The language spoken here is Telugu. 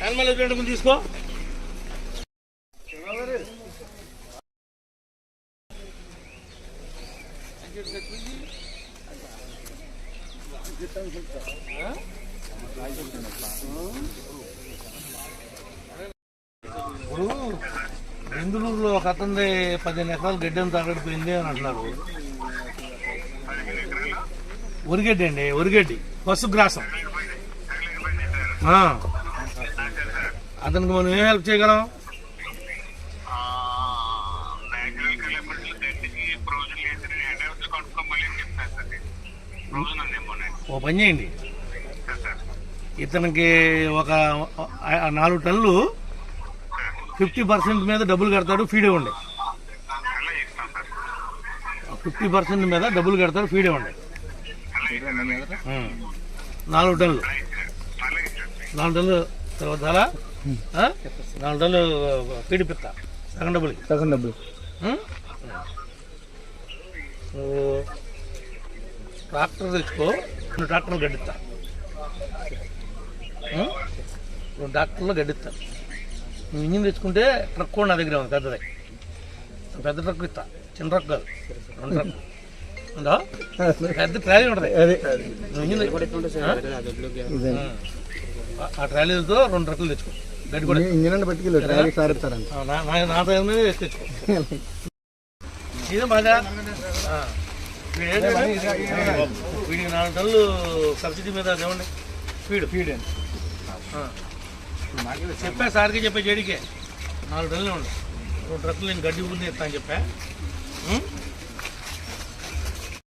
యానిమల్ తీసుకో ఇప్పుడు బెంగళూరులో ఒక అతనిది పదిహేను ఎకరాలు గడ్డి అంతా అక్కడిపోయింది అని అంటున్నారు. ఉరిగడ్డి అండి ఉరిగడ్డి పశుగ్రాసం గ్రాసం. అతనికి మనం ఏం హెల్ప్ చేయగలం? ఓ పని చేయండి. ఇతనికి ఒక నాలుగు టన్నులు ఫిఫ్టీ పర్సెంట్ మీద డబ్బులు కడతాడు ఫీడ్ ఇవ్వండి. ఫిఫ్టీ పర్సెంట్ మీద డబ్బులు కడతాడు ఫీడ్ ఇవ్వండి. నాలుగు టన్నులు. నాలుగు టన్నులు తర్వాత? నాలుగు ఫీడ్ ఇప్పిస్తా సగం డబ్బులు. సగం డబ్బులు? నువ్వు ట్రాక్టర్ తెచ్చుకో రెండు ట్రాక్టర్లు గడ్డిస్తా? రెండు ట్రాక్టర్లు గడ్డిస్తా నువ్వు ఇంజిన్ తెచ్చుకుంటే ట్రక్ కూడా నా దగ్గర ఉంది పెద్దది. పెద్ద ట్రక్ ఇస్తా చిన్న ట్రక్ కాదు. రెండు ట్రక్. ఉందా? పెద్ద ట్రాలీ ఉంటుంది. ఆ? ట్రాలీలతో రెండు ట్రక్కులు తెచ్చుకో. గడ్డి కూడా. ఇంజన్ అంటే పట్టుకెళ్ళి ట్రాలీ సారిస్తారంట ఆ, నా టైం మీద వేసి తెచ్చుకో. ఇదే బాగా ఆ. వీడు ఏంటంటే, వీడికి నాలుగు టన్నులు సబ్సిడీ మీద ఇవ్వండి. ఫీడ్ ఫీడ్ చెప్పా సార్కి చెప్పా జడికే. నాలుగు టన్నులు ఇవ్వండి. రెండు ట్రక్కులు నేను గడ్డి ఊరిని ఇస్తా అని చెప్పా?